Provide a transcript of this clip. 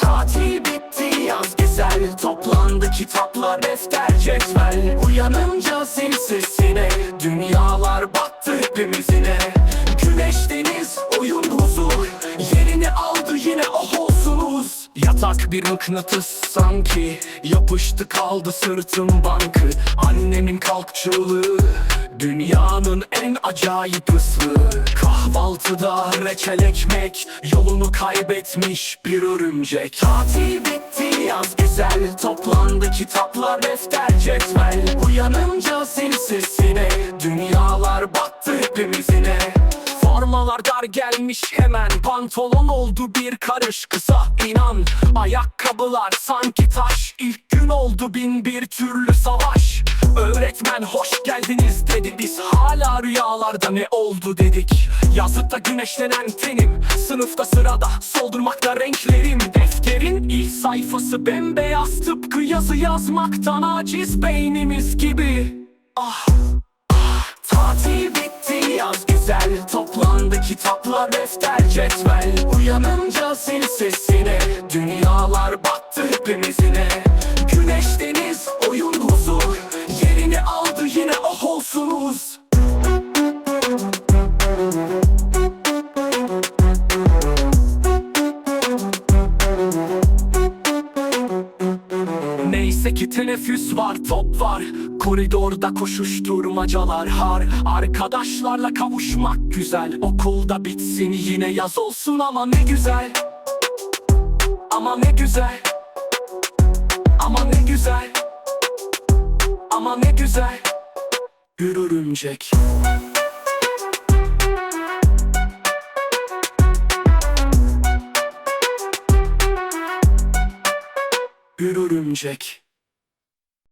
Tatil bitti yaz güzel Toplandı kitaplar defter cetvel. Uyanınca zil sesine Dünyalar battı hepimizine Yatak bir mıknatıs sanki. Yapıştı kaldı sırtım bankı. Annemin kalkçılığı Dünyanın en acayip ıslığı Kahvaltıda reçel ekmek Yolunu kaybetmiş bir örümcek. Tatil bitti yaz güzel. Toplandı kitaplar defter cetvel. Uyanınca zil sesine Formalar dar gelmiş hemen. Pantolon oldu bir karış kısa inan. Ayakkabılar sanki taş. İlk gün oldu bin bir türlü savaş. Öğretmen hoş geldiniz dedi. Biz hala rüyalarda ne oldu? dedik. Yazlıkta güneşlenen tenim. Sınıfta sırada soldurmakta renklerim. Defterin ilk sayfası bembeyaz. Tıpkı yazı yazmaktan aciz beynimiz gibi. Ah Tatil bitti yaz güzel kitaplar defter cetvel Uyanınca sil sesine. Dünyalar battı hepimizine. Güneş deniz oyun huzur Yerini aldı yine oh olsunuz Neyse ki teneffüs var top var. Koridorda koşuşturmacalar har. Arkadaşlarla kavuşmak güzel. Okulda bitsin yine yaz olsun ama ne güzel. Ama ne güzel. Ama ne güzel. Ama ne güzel. Bir örümcek. Bir örümcek